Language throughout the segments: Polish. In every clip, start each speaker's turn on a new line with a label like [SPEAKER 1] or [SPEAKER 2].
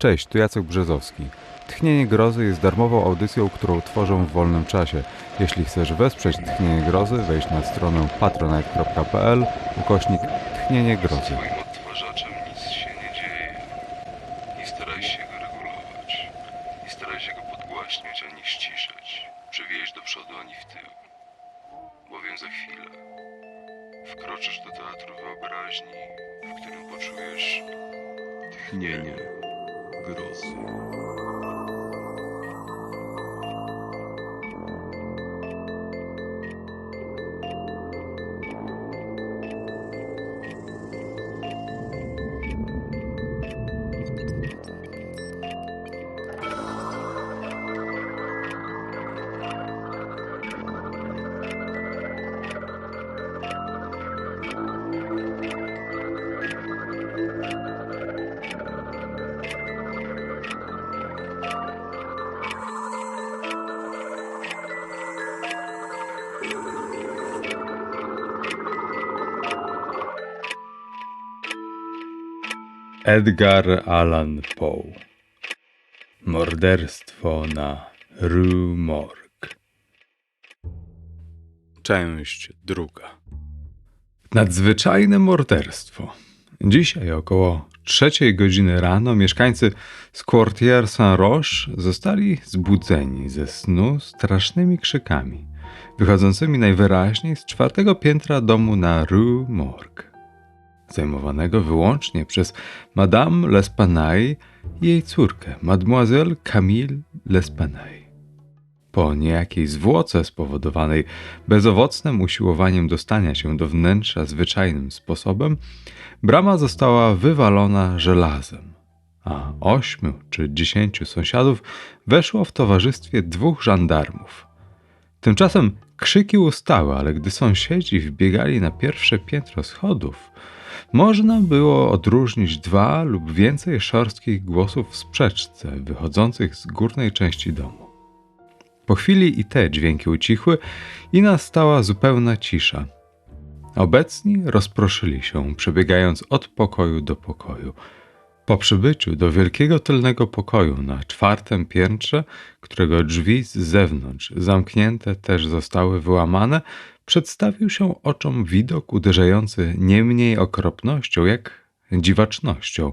[SPEAKER 1] Cześć, tu Jacek Brzezowski. Tchnienie Grozy jest darmową audycją, którą tworzę w wolnym czasie. Jeśli chcesz wesprzeć Tchnienie Grozy, wejdź na stronę patronite.pl ukośnik Tchnienie Grozy. Edgar Allan Poe. Morderstwo na Rue Morgue. Część druga. Nadzwyczajne morderstwo. Dzisiaj około trzeciej godziny rano mieszkańcy z Quartier Saint-Roch zostali zbudzeni ze snu strasznymi krzykami, wychodzącymi najwyraźniej z czwartego piętra domu na Rue Morgue zajmowanego wyłącznie przez Madame L'Espanaye i jej córkę, Mademoiselle Camille L'Espanaye. Po niejakiej zwłoce spowodowanej bezowocnym usiłowaniem dostania się do wnętrza zwyczajnym sposobem, brama została wywalona żelazem, a ośmiu czy dziesięciu sąsiadów weszło w towarzystwie dwóch żandarmów. Tymczasem krzyki ustały, ale gdy sąsiedzi wbiegali na pierwsze piętro schodów, można było odróżnić dwa lub więcej szorstkich głosów w sprzeczce wychodzących z górnej części domu. Po chwili i te dźwięki ucichły i nastała zupełna cisza. Obecni rozproszyli się, przebiegając od pokoju do pokoju. Po przybyciu do wielkiego tylnego pokoju na czwartym piętrze, którego drzwi z zewnątrz zamknięte też zostały wyłamane, przedstawił się oczom widok uderzający nie mniej okropnością jak dziwacznością.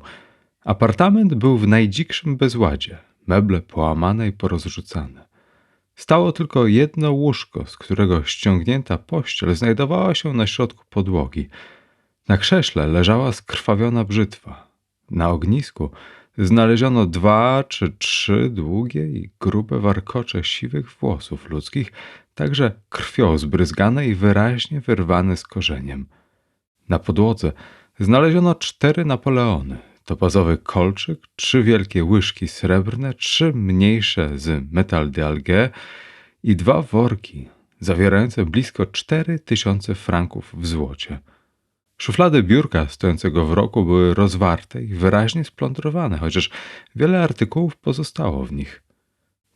[SPEAKER 1] Apartament był w najdzikszym bezładzie, meble połamane i porozrzucane. Stało tylko jedno łóżko, z którego ściągnięta pościel znajdowała się na środku podłogi. Na krześle leżała skrwawiona brzytwa. Na ognisku znaleziono dwa czy trzy długie i grube warkocze siwych włosów ludzkich, także krwią zbryzgane i wyraźnie wyrwane z korzeniem. Na podłodze znaleziono cztery Napoleony, topazowy kolczyk, trzy wielkie łyżki srebrne, trzy mniejsze z metal de algue i dwa worki zawierające blisko cztery tysiące franków w złocie. Szuflady biurka stojącego w roku były rozwarte i wyraźnie splądrowane, chociaż wiele artykułów pozostało w nich.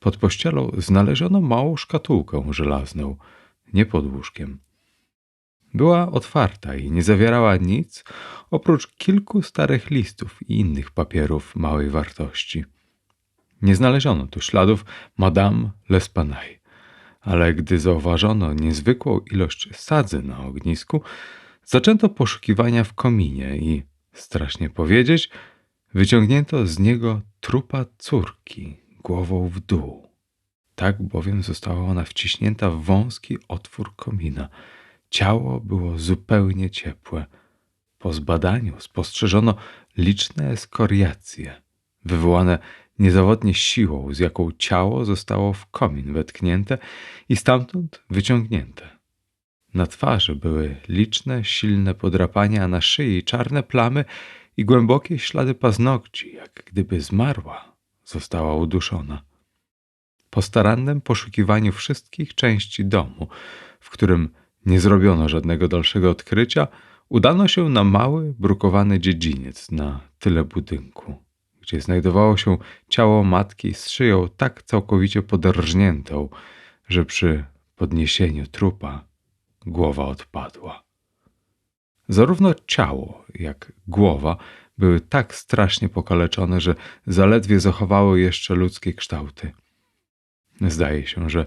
[SPEAKER 1] Pod pościelą znaleziono małą szkatułkę żelazną, nie pod łóżkiem. Była otwarta i nie zawierała nic oprócz kilku starych listów i innych papierów małej wartości. Nie znaleziono tu śladów Madame L'Espanaye, ale gdy zauważono niezwykłą ilość sadzy na ognisku, zaczęto poszukiwania w kominie i, strasznie powiedzieć, wyciągnięto z niego trupa córki głową w dół. Tak bowiem została ona wciśnięta w wąski otwór komina. Ciało było zupełnie ciepłe. Po zbadaniu spostrzeżono liczne eskoriacje, wywołane niezawodnie siłą, z jaką ciało zostało w komin wetknięte i stamtąd wyciągnięte. Na twarzy były liczne, silne podrapania, a na szyi czarne plamy i głębokie ślady paznokci, jak gdyby zmarła, została uduszona. Po starannym poszukiwaniu wszystkich części domu, w którym nie zrobiono żadnego dalszego odkrycia, udano się na mały, brukowany dziedziniec na tyle budynku, gdzie znajdowało się ciało matki z szyją tak całkowicie poderżniętą, że przy podniesieniu trupa głowa odpadła. Zarówno ciało, jak głowa były tak strasznie pokaleczone, że zaledwie zachowały jeszcze ludzkie kształty. Zdaje się, że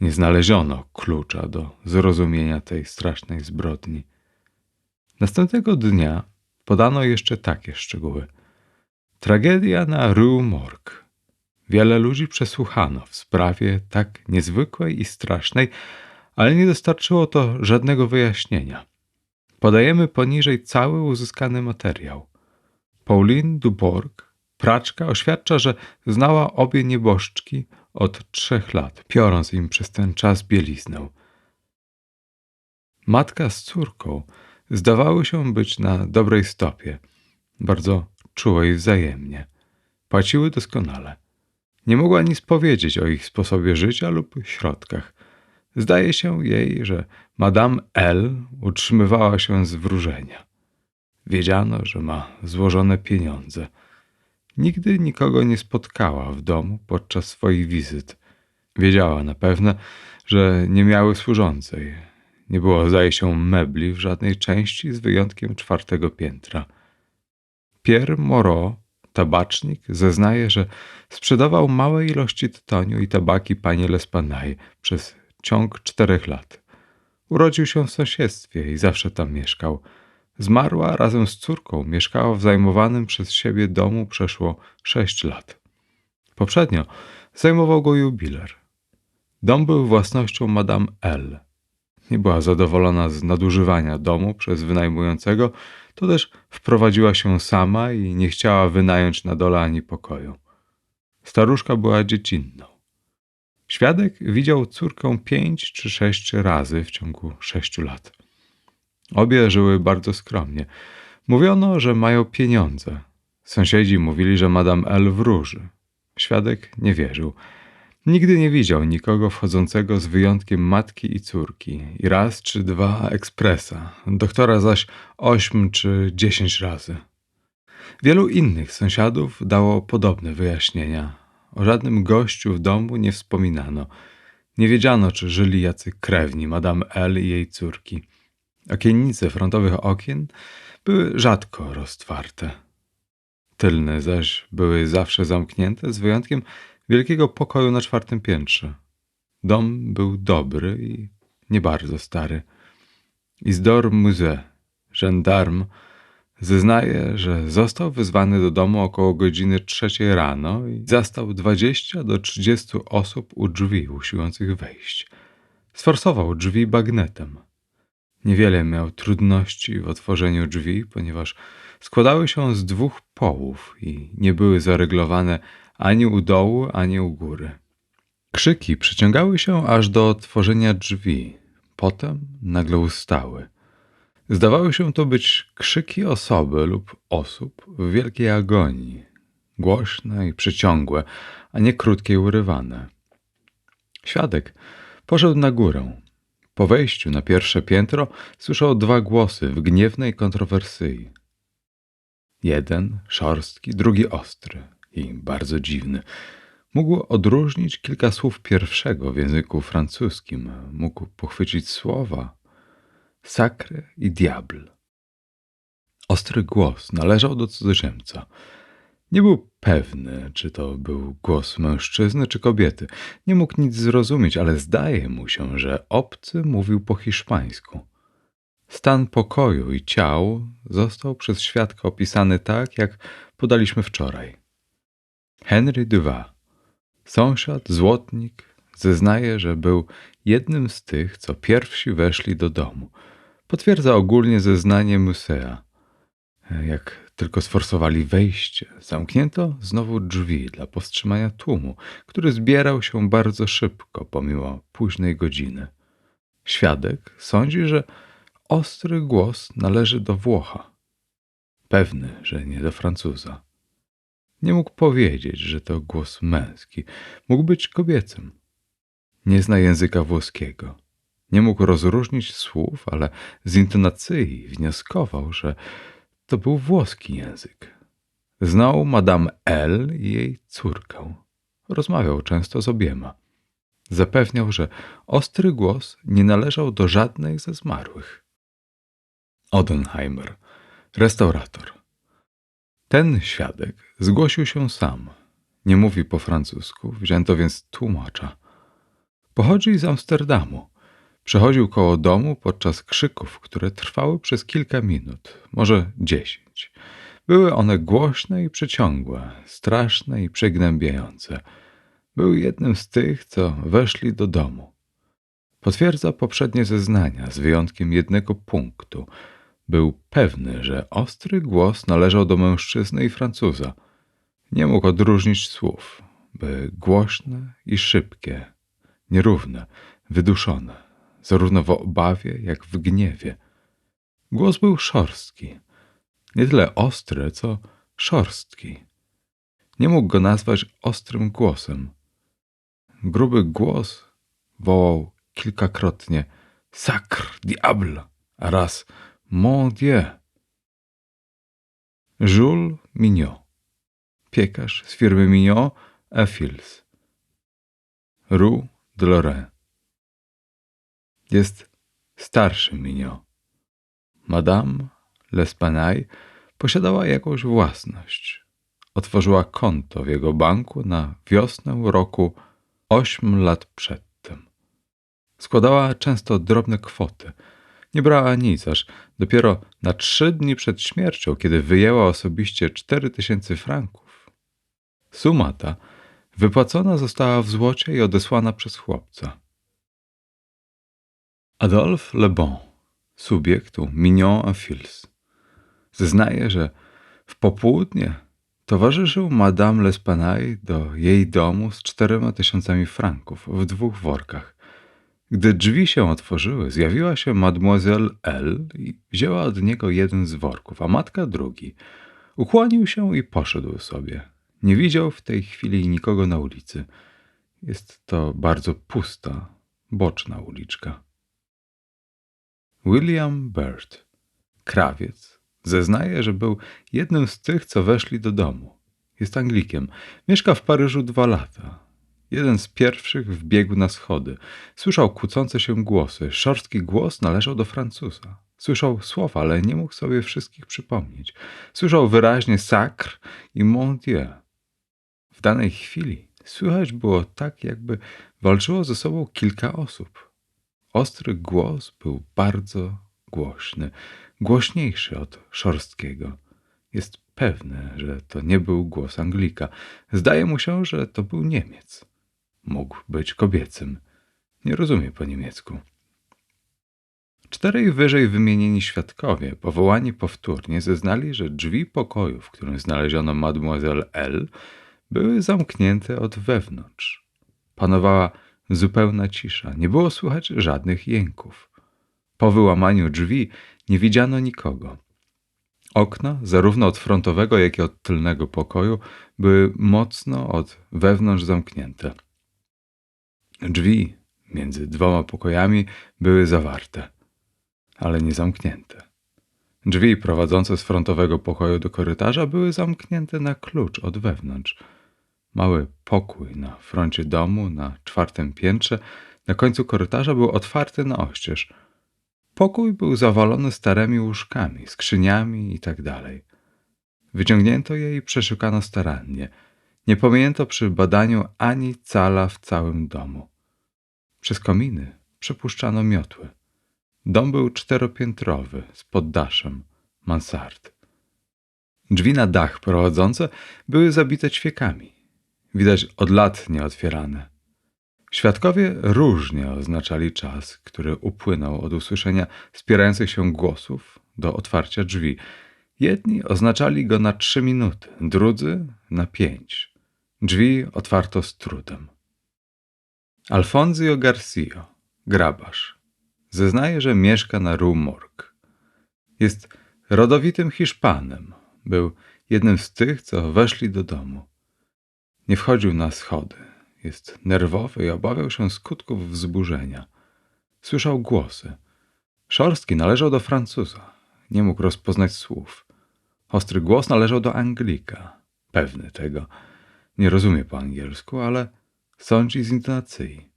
[SPEAKER 1] nie znaleziono klucza do zrozumienia tej strasznej zbrodni. Następnego dnia podano jeszcze takie szczegóły. Tragedia na Rue Morgue. Wiele ludzi przesłuchano w sprawie tak niezwykłej i strasznej, ale nie dostarczyło to żadnego wyjaśnienia. Podajemy poniżej cały uzyskany materiał. Pauline Dubourg, praczka, oświadcza, że znała obie nieboszczki od trzech lat, piorąc im przez ten czas bieliznę. Matka z córką zdawały się być na dobrej stopie, bardzo czułej wzajemnie. Płaciły doskonale. Nie mogła nic powiedzieć o ich sposobie życia lub środkach. Zdaje się jej, że Madame L. utrzymywała się z wróżenia. Wiedziano, że ma złożone pieniądze. Nigdy nikogo nie spotkała w domu podczas swoich wizyt. Wiedziała na pewno, że nie miały służącej. Nie było, zdaje się, mebli w żadnej części z wyjątkiem czwartego piętra. Pierre Moreau, tabacznik, zeznaje, że sprzedawał małe ilości tytoniu i tabaki pani Lespanay przez ciąg czterech lat. Urodził się w sąsiedztwie i zawsze tam mieszkał. Zmarła razem z córką, mieszkała w zajmowanym przez siebie domu przeszło sześć lat. Poprzednio zajmował go jubiler. Dom był własnością Madame L. Nie była zadowolona z nadużywania domu przez wynajmującego, to też wprowadziła się sama i nie chciała wynająć na dole ani pokoju. Staruszka była dziecinną. Świadek widział córkę pięć czy sześć razy w ciągu sześciu lat. Obie żyły bardzo skromnie. Mówiono, że mają pieniądze. Sąsiedzi mówili, że Madame L wróży. Świadek nie wierzył. Nigdy nie widział nikogo wchodzącego z wyjątkiem matki i córki i raz czy dwa ekspresa, doktora zaś ośm czy dziesięć razy. Wielu innych sąsiadów dało podobne wyjaśnienia. O żadnym gościu w domu nie wspominano. Nie wiedziano, czy żyli jacy krewni Madame L i jej córki. Okiennice frontowych okien były rzadko roztwarte. Tylne zaś były zawsze zamknięte, z wyjątkiem wielkiego pokoju na czwartym piętrze. Dom był dobry i nie bardzo stary. Isidore Muze, gendarm, zeznaje, że został wezwany do domu około godziny trzeciej rano i zastał 20 do 30 osób u drzwi usiłujących wejść. Sforsował drzwi bagnetem. Niewiele miał trudności w otworzeniu drzwi, ponieważ składały się z dwóch połów i nie były zaryglowane ani u dołu, ani u góry. Krzyki przyciągały się aż do otworzenia drzwi, potem nagle ustały. Zdawały się to być krzyki osoby lub osób w wielkiej agonii, głośne i przeciągłe, a nie krótkie i urywane. Świadek poszedł na górę. Po wejściu na pierwsze piętro słyszał dwa głosy w gniewnej kontrowersji. Jeden szorstki, drugi ostry i bardzo dziwny. Mógł odróżnić kilka słów pierwszego w języku francuskim, mógł pochwycić słowa sacre i diable. Ostry głos należał do cudzoziemca. Nie był pewny, czy to był głos mężczyzny czy kobiety. Nie mógł nic zrozumieć, ale zdaje mu się, że obcy mówił po hiszpańsku. Stan pokoju i ciał został przez świadka opisany tak, jak podaliśmy wczoraj. Henry Duva, sąsiad, złotnik, zeznaje, że był jednym z tych, co pierwsi weszli do domu. Potwierdza ogólnie zeznanie Musea. Jak tylko sforsowali wejście, zamknięto znowu drzwi dla powstrzymania tłumu, który zbierał się bardzo szybko pomimo późnej godziny. Świadek sądzi, że ostry głos należy do Włocha. Pewny, że nie do Francuza. Nie mógł powiedzieć, że to głos męski. Mógł być kobiecym. Nie zna języka włoskiego. Nie mógł rozróżnić słów, ale z intonacji wnioskował, że to był włoski język. Znał Madame L i jej córkę. Rozmawiał często z obiema. Zapewniał, że ostry głos nie należał do żadnej ze zmarłych. Odenheimer, restaurator. Ten świadek zgłosił się sam. Nie mówi po francusku, wzięto więc tłumacza. Pochodzi z Amsterdamu. Przechodził koło domu podczas krzyków, które trwały przez kilka minut, może dziesięć. Były one głośne i przeciągłe, straszne i przygnębiające. Był jednym z tych, co weszli do domu. Potwierdza poprzednie zeznania, z wyjątkiem jednego punktu. Był pewny, że ostry głos należał do mężczyzny i Francuza. Nie mógł odróżnić słów, by głośne i szybkie, nierówne, wyduszone, zarówno w obawie, jak w gniewie. Głos był szorstki, nie tyle ostry, co szorstki. Nie mógł go nazwać ostrym głosem. Gruby głos wołał kilkakrotnie Sacre diable, a raz Mon Dieu. Jules Mignot, piekarz z firmy Mignot a Fils, Rue de Lorraine. Jest starszy Mignot. Madame L'Espanaye posiadała jakąś własność. Otworzyła konto w jego banku na wiosnę roku ośm lat przedtem. Składała często drobne kwoty. Nie brała nic, aż dopiero na trzy dni przed śmiercią, kiedy wyjęła osobiście cztery tysięcy franków. Suma ta wypłacona została w złocie i odesłana przez chłopca. Adolphe Le Bon, subiektu Mignon a Fils, zeznaje, że w popołudnie towarzyszył Madame L'Espanaye do jej domu z czterema tysiącami franków w dwóch workach. Gdy drzwi się otworzyły, zjawiła się mademoiselle L i wzięła od niego jeden z worków, a matka drugi. Ukłonił się i poszedł sobie. Nie widział w tej chwili nikogo na ulicy. Jest to bardzo pusta, boczna uliczka. William Byrd, krawiec, zeznaje, że był jednym z tych, co weszli do domu. Jest Anglikiem. Mieszka w Paryżu dwa lata. Jeden z pierwszych wbiegł na schody. Słyszał kłócące się głosy. Szorstki głos należał do Francuza. Słyszał słowa, ale nie mógł sobie wszystkich przypomnieć. Słyszał wyraźnie sacre i mon Dieu. W danej chwili słychać było tak, jakby walczyło ze sobą kilka osób. Ostry głos był bardzo głośny, głośniejszy od szorstkiego. Jest pewny, że to nie był głos Anglika. Zdaje mu się, że to był Niemiec. Mógł być kobiecym. Nie rozumie po niemiecku. Czterej wyżej wymienieni świadkowie, powołani powtórnie, zeznali, że drzwi pokoju, w którym znaleziono mademoiselle L, były zamknięte od wewnątrz. Panowała zupełna cisza, nie było słychać żadnych jęków. Po wyłamaniu drzwi nie widziano nikogo. Okna, zarówno od frontowego, jak i od tylnego pokoju, były mocno od wewnątrz zamknięte. Drzwi między dwoma pokojami były zawarte, ale nie zamknięte. Drzwi prowadzące z frontowego pokoju do korytarza były zamknięte na klucz od wewnątrz. Mały pokój na froncie domu, na czwartym piętrze, na końcu korytarza był otwarty na oścież. Pokój był zawalony starymi łóżkami, skrzyniami i tak. Wyciągnięto je i przeszukano starannie. Nie pominięto przy badaniu ani cala w całym domu. Przez kominy przepuszczano miotły. Dom był czteropiętrowy, z poddaszem, mansard. Drzwi na dach prowadzące były zabite ćwiekami. Widać od lat nieotwierane. Świadkowie różnie oznaczali czas, który upłynął od usłyszenia spierających się głosów do otwarcia drzwi. Jedni oznaczali go na trzy minuty, drudzy na pięć. Drzwi otwarto z trudem. Alfonso Garcia, grabarz, zeznaje, że mieszka na Rue Morgue. Jest rodowitym Hiszpanem. Był jednym z tych, co weszli do domu. Nie wchodził na schody. Jest nerwowy i obawiał się skutków wzburzenia. Słyszał głosy. Szorstki należał do Francuza. Nie mógł rozpoznać słów. Ostry głos należał do Anglika. Pewny tego. Nie rozumie po angielsku, ale sądzi z intonacji.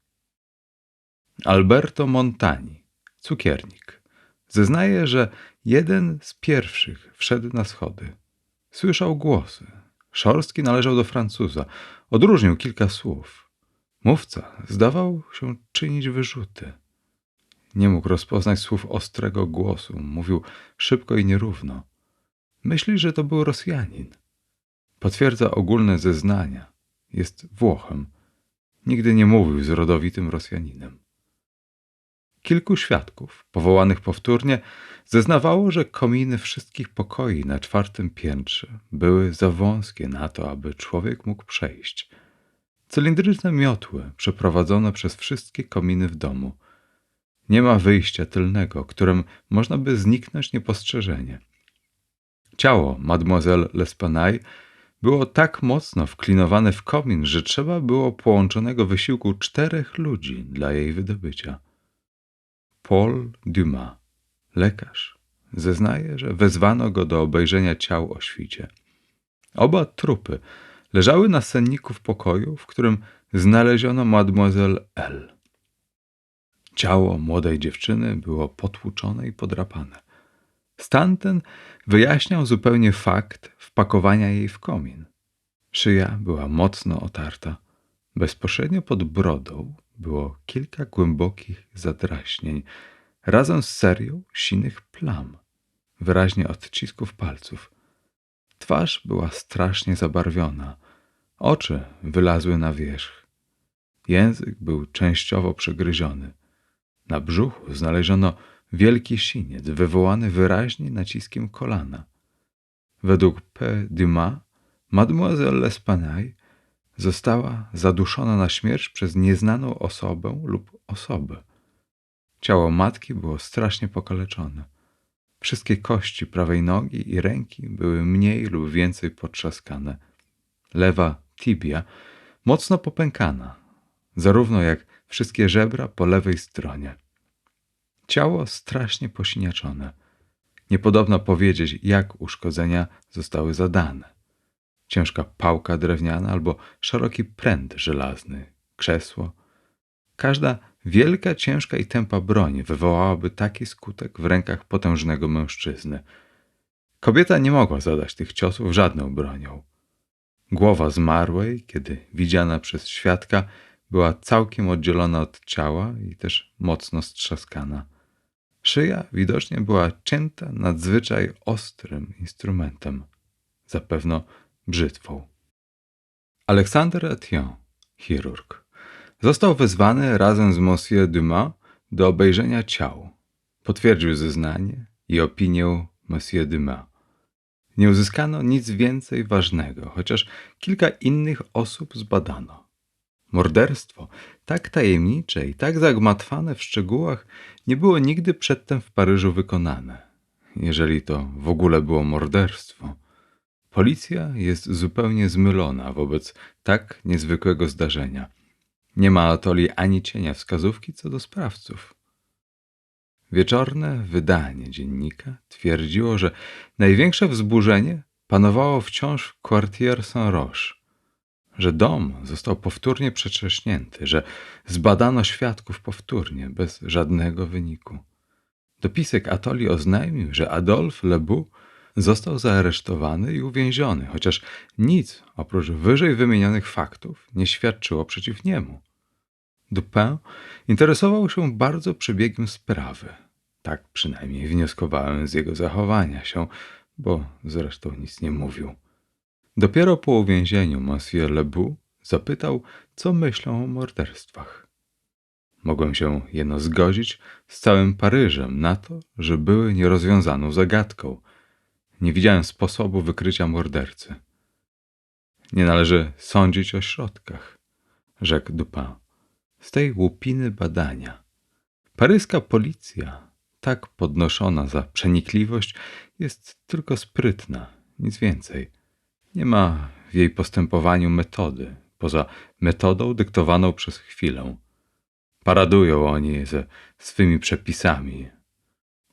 [SPEAKER 1] Alberto Montani, cukiernik, zeznaje, że jeden z pierwszych wszedł na schody. Słyszał głosy. Szorstki należał do Francuza. Odróżnił kilka słów. Mówca zdawał się czynić wyrzuty. Nie mógł rozpoznać słów ostrego głosu. Mówił szybko i nierówno. Myśli, że to był Rosjanin. Potwierdza ogólne zeznania. Jest Włochem. Nigdy nie mówił z rodowitym Rosjaninem. Kilku świadków, powołanych powtórnie, zeznawało, że kominy wszystkich pokoi na czwartym piętrze były za wąskie na to, aby człowiek mógł przejść. Cylindryczne miotły przeprowadzono przez wszystkie kominy w domu. Nie ma wyjścia tylnego, którym można by zniknąć niepostrzeżenie. Ciało mademoiselle L'Espanaye było tak mocno wklinowane w komin, że trzeba było połączonego wysiłku czterech ludzi dla jej wydobycia. Paul Dumas, lekarz, zeznaje, że wezwano go do obejrzenia ciał o świcie. Oba trupy leżały na senniku w pokoju, w którym znaleziono mademoiselle L. Ciało młodej dziewczyny było potłuczone i podrapane. Stan ten wyjaśniał zupełnie fakt wpakowania jej w komin. Szyja była mocno otarta. Bezpośrednio pod brodą było kilka głębokich zadraśnień, razem z serią sinych plam, wyraźnie odcisków palców. Twarz była strasznie zabarwiona, oczy wylazły na wierzch. Język był częściowo przegryziony. Na brzuchu znaleziono wielki siniec, wywołany wyraźnie naciskiem kolana. Według P. Dumas, mademoiselle L'Espanaye została zaduszona na śmierć przez nieznaną osobę lub osobę. Ciało matki było strasznie pokaleczone. Wszystkie kości prawej nogi i ręki były mniej lub więcej potrzaskane. Lewa tibia mocno popękana, zarówno jak wszystkie żebra po lewej stronie. Ciało strasznie posiniaczone. Niepodobno powiedzieć, jak uszkodzenia zostały zadane. Ciężka pałka drewniana albo szeroki pręt żelazny, krzesło. Każda wielka, ciężka i tępa broń wywołałaby taki skutek w rękach potężnego mężczyzny. Kobieta nie mogła zadać tych ciosów żadną bronią. Głowa zmarłej, kiedy widziana przez świadka, była całkiem oddzielona od ciała i też mocno strzaskana. Szyja widocznie była cięta nadzwyczaj ostrym instrumentem, zapewne brzytwą. Aleksander Etienne, chirurg, został wezwany razem z Monsieur Dumas do obejrzenia ciał. Potwierdził zeznanie i opinię Monsieur Dumas. Nie uzyskano nic więcej ważnego, chociaż kilka innych osób zbadano. Morderstwo, tak tajemnicze i tak zagmatwane w szczegółach, nie było nigdy przedtem w Paryżu wykonane. Jeżeli to w ogóle było morderstwo. Policja jest zupełnie zmylona wobec tak niezwykłego zdarzenia. Nie ma atoli ani cienia wskazówki co do sprawców. Wieczorne wydanie dziennika twierdziło, że największe wzburzenie panowało wciąż w Quartier Saint-Roch, że dom został powtórnie przetrześnięty, że zbadano świadków powtórnie, bez żadnego wyniku. Dopisek Atoli oznajmił, że Adolphe Lebu został zaaresztowany i uwięziony, chociaż nic oprócz wyżej wymienionych faktów nie świadczyło przeciw niemu. Dupin interesował się bardzo przebiegiem sprawy. Tak przynajmniej wnioskowałem z jego zachowania się, bo zresztą nic nie mówił. Dopiero po uwięzieniu Monsieur Lebu zapytał, co myślą o morderstwach. Mogłem się jeno zgodzić z całym Paryżem na to, że były nierozwiązaną zagadką. Nie widziałem sposobu wykrycia mordercy. Nie należy sądzić o środkach, rzekł Dupin. Z tej łupiny badania. Paryska policja, tak podnoszona za przenikliwość, jest tylko sprytna, nic więcej. Nie ma w jej postępowaniu metody, poza metodą dyktowaną przez chwilę. Paradują oni ze swymi przepisami,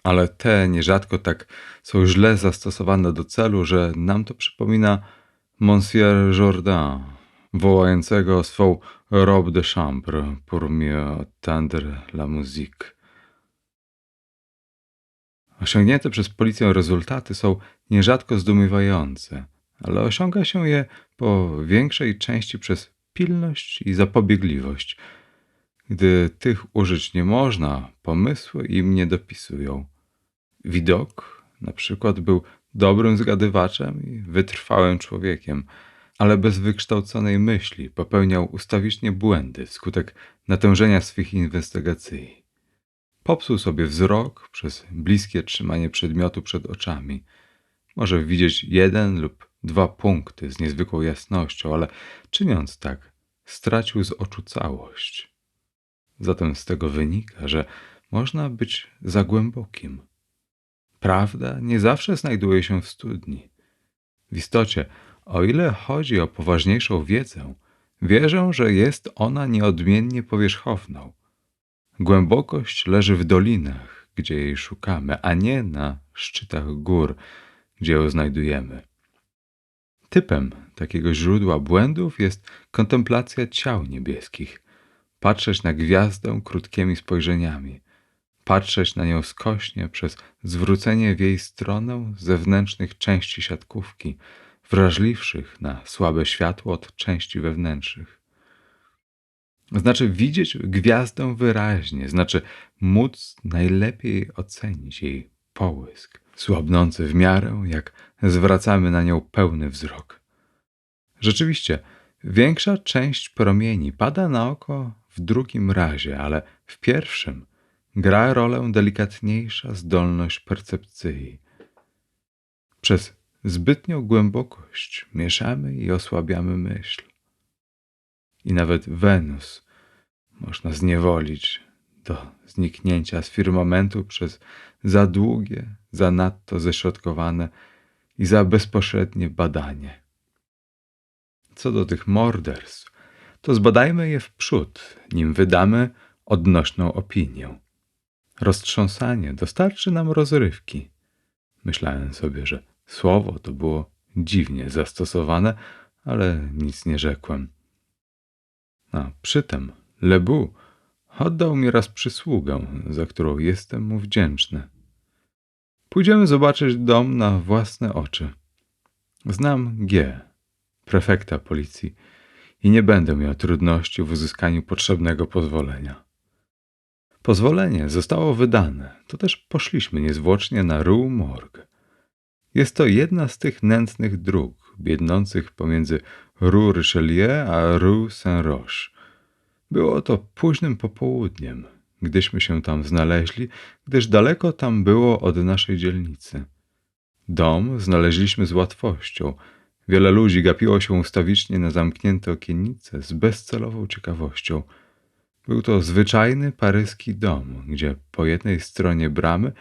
[SPEAKER 1] ale te nierzadko tak są źle zastosowane do celu, że nam to przypomina Monsieur Jourdain, wołającego swą robe de chambre pour mieux entendre la musique. Osiągnięte przez policję rezultaty są nierzadko zdumiewające, ale osiąga się je po większej części przez pilność i zapobiegliwość. Gdy tych użyć nie można, pomysły im nie dopisują. Widok, na przykład, był dobrym zgadywaczem i wytrwałym człowiekiem, ale bez wykształconej myśli popełniał ustawicznie błędy wskutek natężenia swych inwestygacji. Popsuł sobie wzrok przez bliskie trzymanie przedmiotu przed oczami. Może widzieć jeden lub dwa punkty z niezwykłą jasnością, ale czyniąc tak, stracił z oczu całość. Zatem z tego wynika, że można być za głębokim. Prawda nie zawsze znajduje się w studni. W istocie, o ile chodzi o poważniejszą wiedzę, wierzę, że jest ona nieodmiennie powierzchowną. Głębokość leży w dolinach, gdzie jej szukamy, a nie na szczytach gór, gdzie ją znajdujemy. Typem takiego źródła błędów jest kontemplacja ciał niebieskich. Patrzeć na gwiazdę krótkimi spojrzeniami, patrzeć na nią skośnie przez zwrócenie w jej stronę zewnętrznych części siatkówki, wrażliwszych na słabe światło od części wewnętrznych. Znaczy widzieć gwiazdę wyraźnie, znaczy móc najlepiej ocenić jej połysk, słabnący w miarę, jak zwracamy na nią pełny wzrok. Rzeczywiście, większa część promieni pada na oko w drugim razie, ale w pierwszym gra rolę delikatniejsza zdolność percepcji. Przez zbytnią głębokość mieszamy i osłabiamy myśl. I nawet Wenus można zniewolić do zniknięcia z firmamentu przez za długie, zanadto ześrodkowane i za bezpośrednie badanie. Co do tych morderstw, to zbadajmy je w przód, nim wydamy odnośną opinię. Roztrząsanie dostarczy nam rozrywki. Myślałem sobie, że słowo to było dziwnie zastosowane, ale nic nie rzekłem. A przytem Lebu oddał mi raz przysługę, za którą jestem mu wdzięczny. Pójdziemy zobaczyć dom na własne oczy. Znam G, prefekta policji, i nie będę miał trudności w uzyskaniu potrzebnego pozwolenia. Pozwolenie zostało wydane, to też poszliśmy niezwłocznie na Rue Morgue. Jest to jedna z tych nędznych dróg, biednących pomiędzy Rue Richelieu a Rue Saint-Roch. Było to późnym popołudniem, gdyśmy się tam znaleźli, gdyż daleko tam było od naszej dzielnicy. Dom znaleźliśmy z łatwością. Wiele ludzi gapiło się ustawicznie na zamknięte okiennice z bezcelową ciekawością. Był to zwyczajny paryski dom, gdzie po jednej stronie bramy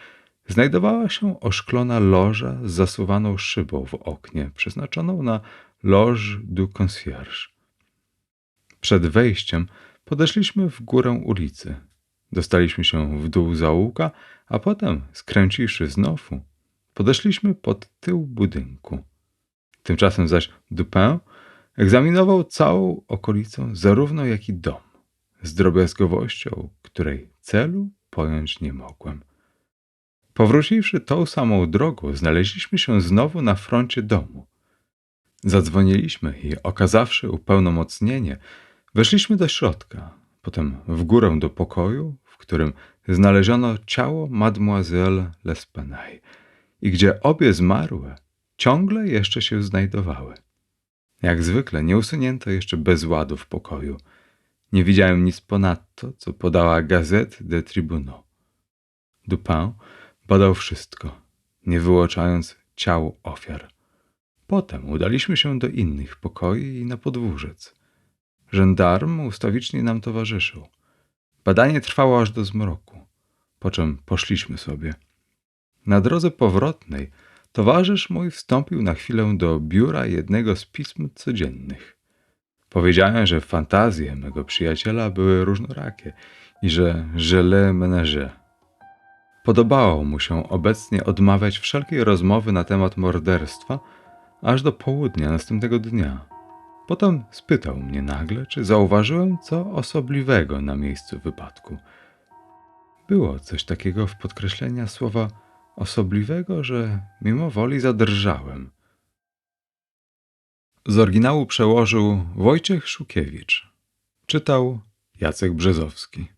[SPEAKER 1] znajdowała się oszklona loża z zasuwaną szybą w oknie, przeznaczoną na loge du concierge. Przed wejściem podeszliśmy w górę ulicy. Dostaliśmy się w dół zaułka, a potem, skręciwszy znowu, podeszliśmy pod tył budynku. Tymczasem zaś Dupin egzaminował całą okolicę, zarówno jak i dom, z drobiazgowością, której celu pojąć nie mogłem. Powróciwszy tą samą drogą, znaleźliśmy się znowu na froncie domu. Zadzwoniliśmy i okazawszy upełnomocnienie, weszliśmy do środka, potem w górę do pokoju, w którym znaleziono ciało mademoiselle L'Espanaye i gdzie obie zmarłe ciągle jeszcze się znajdowały. Jak zwykle nie usunięto jeszcze bezładu w pokoju. Nie widziałem nic ponadto, co podała Gazette de Tribunaux. Dupin badał wszystko, nie wyłaczając ciał ofiar. Potem udaliśmy się do innych pokoi i na podwórzec. Żendarm ustawicznie nam towarzyszył. Badanie trwało aż do zmroku, po czym poszliśmy sobie. Na drodze powrotnej towarzysz mój wstąpił na chwilę do biura jednego z pism codziennych. Powiedziałem, że fantazje mego przyjaciela były różnorakie i że żele menage. Podobało mu się obecnie odmawiać wszelkiej rozmowy na temat morderstwa aż do południa następnego dnia. Potem spytał mnie nagle, czy zauważyłem co osobliwego na miejscu wypadku. Było coś takiego w podkreślenia słowa osobliwego, że mimo woli zadrżałem. Z oryginału przełożył Wojciech Szukiewicz. Czytał Jacek Brzezowski.